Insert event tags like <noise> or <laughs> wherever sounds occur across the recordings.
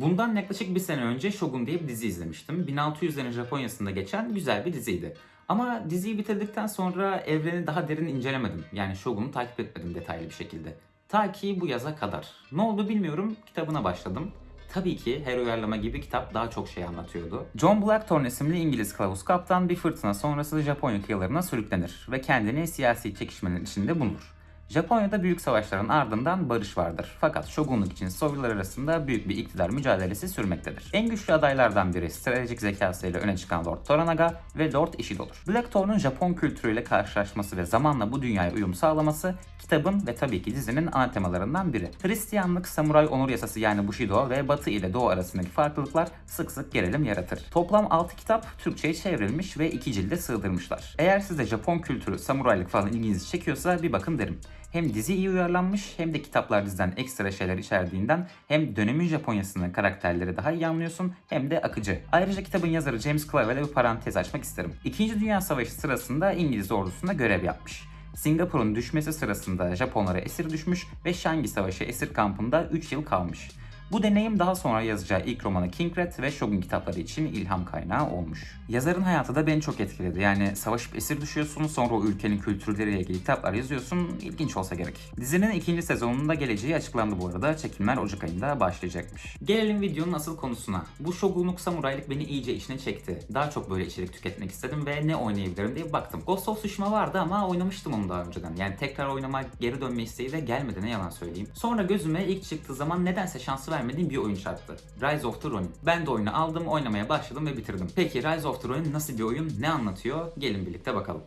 Bundan yaklaşık bir sene önce Shogun diye bir dizi izlemiştim. 1600'lerin Japonya'sında geçen güzel bir diziydi. Ama diziyi bitirdikten sonra evreni daha derin incelemedim. Yani Shogun'u takip etmedim detaylı bir şekilde. Ta ki bu yaza kadar. Ne oldu bilmiyorum, kitabına başladım. Tabii ki her uyarlama gibi kitap daha çok şey anlatıyordu. John Blackthorne isimli İngiliz kılavuz kaptan bir fırtına sonrası Japonya kıyılarına sürüklenir ve kendini siyasi çekişmenin içinde bulur. Japonya'da büyük savaşların ardından barış vardır. Fakat şogunluk için Sovyetler arasında büyük bir iktidar mücadelesi sürmektedir. En güçlü adaylardan biri stratejik zekasıyla öne çıkan Lord Toranaga ve Lord Ishido'dur. Blackthorne'un Japon kültürüyle karşılaşması ve zamanla bu dünyaya uyum sağlaması kitabın ve tabii ki dizinin ana temalarından biri. Hristiyanlık, samuray onur yasası yani Bushido ve Batı ile Doğu arasındaki farklılıklar sık sık gerilim yaratır. Toplam 6 kitap Türkçe'ye çevrilmiş ve 2 cilde sığdırmışlar. Eğer size Japon kültürü, samuraylık falan ilginizi çekiyorsa bir bakın derim. Hem dizi iyi uyarlanmış hem de kitaplar diziden ekstra şeyler içerdiğinden hem dönemin Japonya'sının karakterleri daha iyi anlıyorsun hem de akıcı. Ayrıca kitabın yazarı James Clavell'e bir parantez açmak isterim. İkinci Dünya Savaşı sırasında İngiliz ordusunda görev yapmış. Singapur'un düşmesi sırasında Japonlara esir düşmüş ve Shangi Savaşı esir kampında 3 yıl kalmış. Bu deneyim daha sonra yazacağı ilk romanı King ve Shogun kitapları için ilham kaynağı olmuş. Yazarın hayatı da beni çok etkiledi. Yani savaşıp esir düşüyorsun, sonra o ülkenin kültürleriyle ilgili kitaplar yazıyorsun. İlginç olsa gerek. Dizinin ikinci sezonunda geleceği açıklandı bu arada. Çekimler Ocak ayında başlayacakmış. Gelelim videonun asıl konusuna. Bu Shogunluk samuraylık beni iyice içine çekti. Daha çok böyle içerik tüketmek istedim ve ne oynayabilirim diye baktım. Ghost of Tsushima vardı ama oynamıştım onu daha önceden. Yani tekrar oynamak, geri dönme isteği de gelmedi ne yalan söyleyeyim. Sonra gözüme ilk çıktığı zaman nedense şansı vermediğim bir oyun çarptı. Rise of the Ronin. Ben de oyunu aldım, oynamaya başladım ve bitirdim. Peki Rise of the Ronin nasıl bir oyun, ne anlatıyor? Gelin birlikte bakalım.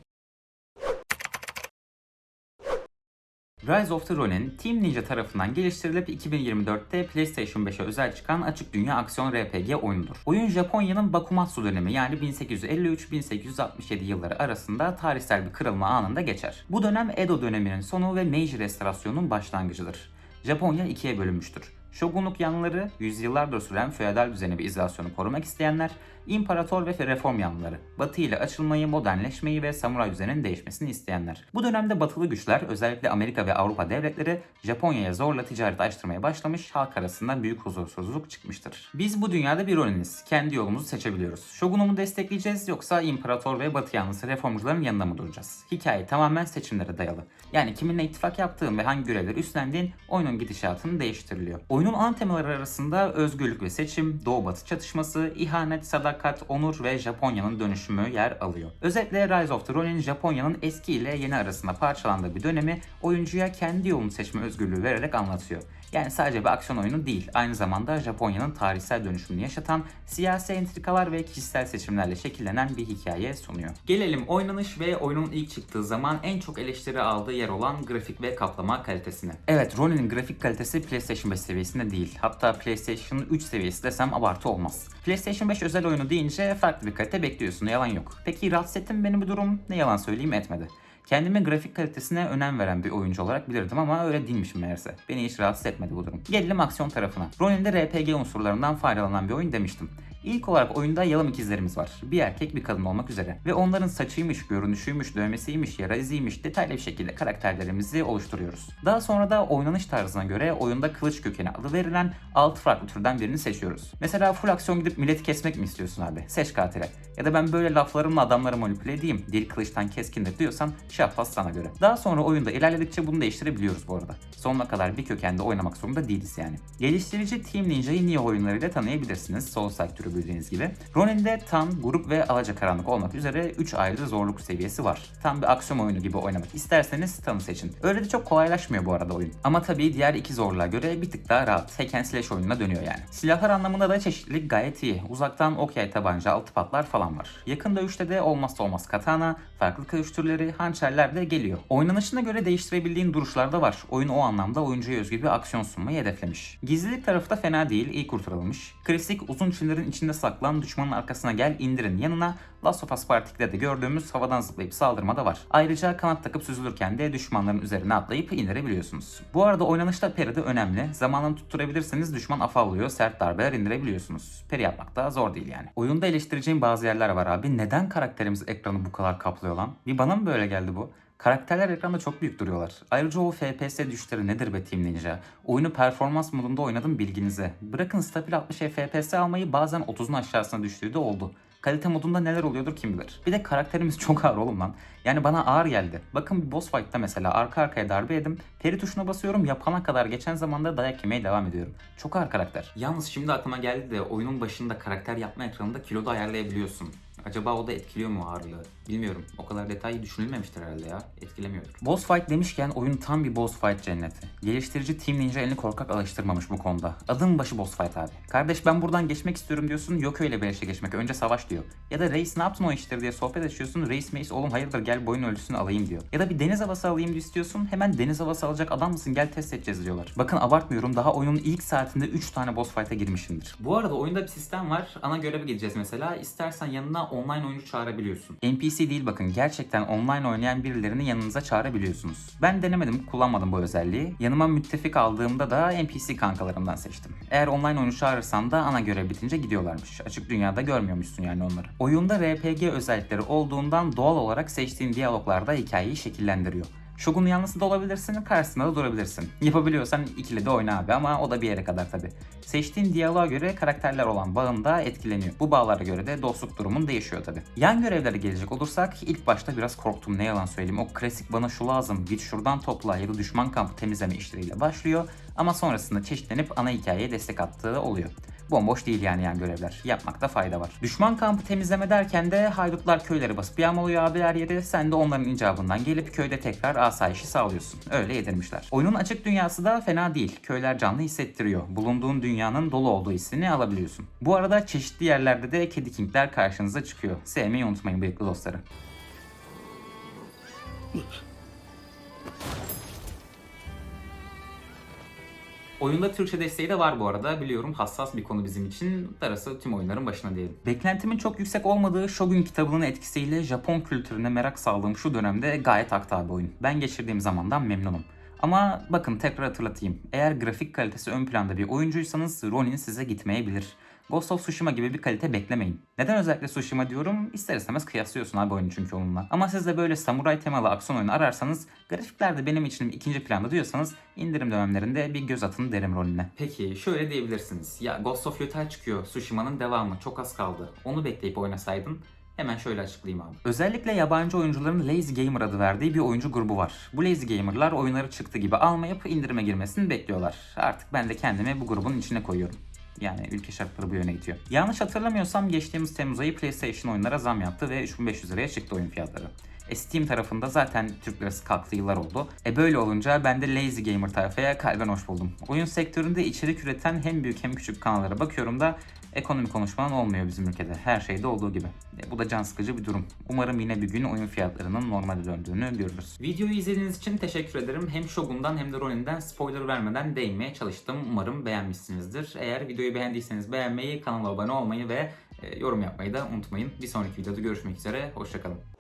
Rise of the Ronin, Team Ninja tarafından geliştirilip 2024'te PlayStation 5'e özel çıkan açık dünya aksiyon RPG oyunudur. Oyun Japonya'nın Bakumatsu dönemi yani 1853-1867 yılları arasında tarihsel bir kırılma anında geçer. Bu dönem Edo döneminin sonu ve Meiji restorasyonunun başlangıcıdır. Japonya ikiye bölünmüştür. Şogunluk yanlıları, yüzyıllardır süren feodal düzeni ve izolasyonu korumak isteyenler, imparator ve reform yanlıları, batı ile açılmayı, modernleşmeyi ve samuray düzeninin değişmesini isteyenler. Bu dönemde batılı güçler, özellikle Amerika ve Avrupa devletleri, Japonya'ya zorla ticaret açtırmaya başlamış, halk arasında büyük huzursuzluk çıkmıştır. Biz bu dünyada bir roliniz, kendi yolumuzu seçebiliyoruz. Shogun'u mu destekleyeceğiz yoksa imparator ve batı yanlısı reformcuların yanında mı duracağız? Hikaye tamamen seçimlere dayalı. Yani kiminle ittifak yaptığın ve hangi görevleri üstlendiğin oyunun gidişatını değiştiriliyor. Oyunun ana temaları arasında özgürlük ve seçim, doğu-batı çatışması, ihanet, sadakat, onur ve Japonya'nın dönüşümü yer alıyor. Özetle Rise of the Ronin Japonya'nın eski ile yeni arasında parçalandığı bir dönemi oyuncuya kendi yolunu seçme özgürlüğü vererek anlatıyor. Yani sadece bir aksiyon oyunu değil, aynı zamanda Japonya'nın tarihsel dönüşümünü yaşatan siyasi entrikalar ve kişisel seçimlerle şekillenen bir hikaye sunuyor. Gelelim oynanış ve oyunun ilk çıktığı zaman en çok eleştiri aldığı yer olan grafik ve kaplama kalitesine. Evet, Ronin'in grafik kalitesi PlayStation 5 seviyesinde değil. Hatta PlayStation 3 seviyesi desem abartı olmaz. PlayStation 5 özel oyunu deyince farklı bir kalite bekliyorsun, yalan yok. Peki rahatsız etti mi beni bu durum? Ne yalan söyleyeyim etmedi. Kendimi grafik kalitesine önem veren bir oyuncu olarak bilirdim ama öyle değilmişim meğerse. Beni hiç rahatsız etmedi bu durum. Gelelim aksiyon tarafına. Ronin'de RPG unsurlarından faydalanan bir oyun demiştim. İlk olarak oyunda yalım ikizlerimiz var. Bir erkek bir kadın olmak üzere. Ve onların saçıymış, görünüşüymüş, dövmesiymiş, yara iziymiş detaylı bir şekilde karakterlerimizi oluşturuyoruz. Daha sonra da oynanış tarzına göre oyunda kılıç kökeni adı verilen 6 farklı türden birini seçiyoruz. Mesela full aksiyon gidip milleti kesmek mi istiyorsun abi? Seç katile. Ya da ben böyle laflarımla adamları manipüle edeyim, dil kılıçtan keskindir diyorsan şahbaz sana göre. Daha sonra oyunda ilerledikçe bunu değiştirebiliyoruz bu arada. Sonuna kadar bir kökende oynamak zorunda değiliz yani. Geliştirici Team Ninja'yı Nioh oyunlarıyla tanıyabilirsiniz. Soulslike türü bildiğiniz gibi. Ronin'de Tan, Grup ve Alacakaranlık olmak üzere 3 ayrı zorluk seviyesi var. Tam bir aksiyon oyunu gibi oynamak isterseniz Tan'ı seçin. Öyle de çok kolaylaşmıyor bu arada oyun. Ama tabii diğer iki zorluğa göre bir tık daha rahat. Hack and slash oyununa dönüyor yani. Silahlar anlamında da çeşitlilik gayet iyi. Uzaktan ok yay tabanca, altı patlar falan var. Yakın dövüşte de olmazsa olmaz katana, farklı kılıç türleri, hançerler de geliyor. Oynanışına göre değiştirebildiğin duruşlar da var. Oyun o anlamda oyuncuya özgü bir aksiyon sunmayı hedeflemiş. Gizlilik tarafı da fena değil, iyi kurtarılmış. Klasik uzun çimlerin içinde saklan, düşmanın arkasına gel, indirin yanına Last of Us Part 2'de de gördüğümüz havadan zıplayıp saldırma da var. Ayrıca kanat takıp süzülürken de düşmanların üzerine atlayıp indirebiliyorsunuz. Bu arada oynanışta peri de önemli. Zamanını tutturabilirseniz düşman afallıyor, sert darbeler indirebiliyorsunuz. Peri yapmak da zor değil yani. Oyunda eleştireceğim bazı yerler var abi. Neden karakterimiz ekranı bu kadar kaplıyor lan? Bir bana mı böyle geldi bu? Karakterler ekranda çok büyük duruyorlar. Ayrıca o FPS düşleri nedir be Team Ninja? Oyunu performans modunda oynadım bilginize. Bırakın stabil 60 FPS almayı bazen 30'un aşağısına düştüğü de oldu. Kalite modunda neler oluyordur kim bilir. Bir de karakterimiz <laughs> çok ağır oğlum lan. Yani bana ağır geldi. Bakın bir boss fight'ta mesela arka arkaya darbe yedim. Peri tuşuna basıyorum yapana kadar geçen zamanda dayak yemeye devam ediyorum. Çok ağır karakter. Yalnız şimdi aklıma geldi de oyunun başında karakter yapma ekranında kilo da ayarlayabiliyorsun. Acaba o da etkiliyor mu ağırlığı? Bilmiyorum. O kadar detay düşünülmemiştir herhalde ya. Etkilemiyordur. Boss fight demişken oyun tam bir boss fight cenneti. Geliştirici Team Ninja elini korkak alıştırmamış bu konuda. Adım başı boss fight abi. Kardeş ben buradan geçmek istiyorum diyorsun. Yok öyle bir işe geçmek. Önce savaş diyor. Ya da reis ne yaptın o işleri diye sohbet açıyorsun. Reis meis oğlum hayırdır gel boyun ölçüsünü alayım diyor. Ya da bir deniz havası alayım istiyorsun. Hemen deniz havası alacak adam mısın gel test edeceğiz diyorlar. Bakın abartmıyorum daha oyunun ilk saatinde 3 tane boss fight'a girmişimdir. Bu arada oyunda bir sistem var. Ana göreve gideceğiz mesela. İstersen yanına online oyuncu çağırabiliyorsun. NPC değil bakın gerçekten online oynayan birilerini yanınıza çağırabiliyorsunuz. Ben denemedim kullanmadım bu özelliği. Yanıma müttefik aldığımda da NPC kankalarımdan seçtim. Eğer online oyuncu çağırırsan da ana görev bitince gidiyorlarmış. Açık dünyada görmüyormuşsun yani onları. Oyunda RPG özellikleri olduğundan doğal olarak seçtiğin diyaloglarda hikayeyi şekillendiriyor. Shogun'un yanlısı da olabilirsin, karşısında da durabilirsin. Yapabiliyorsan ikili de oyna abi ama o da bir yere kadar tabi. Seçtiğin diyaloğa göre karakterler olan bağın da etkileniyor. Bu bağlara göre de dostluk durumun değişiyor tabi. Yan görevlere gelecek olursak ilk başta biraz korktum ne yalan söyleyeyim. O klasik bana şu lazım git şuradan topla ya da düşman kampı temizleme işleriyle başlıyor. Ama sonrasında çeşitlenip ana hikayeye destek attığı oluyor. Bomboş değil yani yan görevler. Yapmakta fayda var. Düşman kampı temizleme derken de haydutlar köyleri basıp yağmalıyor abi her yeri. Sen de onların icabından gelip köyde tekrar asayişi sağlıyorsun. Öyle yedirmişler. Oyunun açık dünyası da fena değil. Köyler canlı hissettiriyor. Bulunduğun dünyanın dolu olduğu hissini alabiliyorsun. Bu arada çeşitli yerlerde de kedi kingler karşınıza çıkıyor. Sevmeyi unutmayın bıyıklı dostları. Oyunda Türkçe desteği de var bu arada. Biliyorum hassas bir konu bizim için. Darası tüm oyunların başına diyelim. Beklentimin çok yüksek olmadığı Shogun kitabının etkisiyle Japon kültürüne merak saldığım şu dönemde gayet aktı abi oyun. Ben geçirdiğim zamandan memnunum. Ama bakın tekrar hatırlatayım. Eğer grafik kalitesi ön planda bir oyuncuysanız Ronin size gitmeyebilir. Ghost of Tsushima gibi bir kalite beklemeyin. Neden özellikle Tsushima diyorum? İster istemez kıyaslıyorsun abi oyunu çünkü onunla. Ama siz de böyle samuray temalı aksiyon oyunu ararsanız, grafikler de benim için ikinci planda diyorsanız indirim dönemlerinde bir göz atın derim rolüne. Peki şöyle diyebilirsiniz. Ya Ghost of Yotei çıkıyor. Tsushima'nın devamı. Çok az kaldı. Onu bekleyip oynasaydın Hemen şöyle açıklayayım abi. Özellikle yabancı oyuncuların Lazy Gamer adı verdiği bir oyuncu grubu var. Bu Lazy Gamer'lar oyunları çıktı gibi almayıp indirime girmesini bekliyorlar. Artık ben de kendimi bu grubun içine koyuyorum. Yani ülke şartları bu yöne gidiyor. Yanlış hatırlamıyorsam geçtiğimiz Temmuz ayı PlayStation oyunlara zam yaptı ve 3500 liraya çıktı oyun fiyatları. E Steam tarafında zaten Türk lirası kalktı yıllar oldu. E böyle olunca ben de Lazy Gamer tayfaya kalben hoş buldum. Oyun sektöründe içerik üreten hem büyük hem küçük kanallara bakıyorum da ekonomi konuşmadan olmuyor bizim ülkede. Her şeyde olduğu gibi. E, bu da can sıkıcı bir durum. Umarım yine bir gün oyun fiyatlarının normale döndüğünü görürüz. Videoyu izlediğiniz için teşekkür ederim. Hem Shogun'dan hem de Ronin'den spoiler vermeden değinmeye çalıştım. Umarım beğenmişsinizdir. Eğer videoyu beğendiyseniz beğenmeyi, kanala abone olmayı ve e, yorum yapmayı da unutmayın. Bir sonraki videoda görüşmek üzere. Hoşçakalın.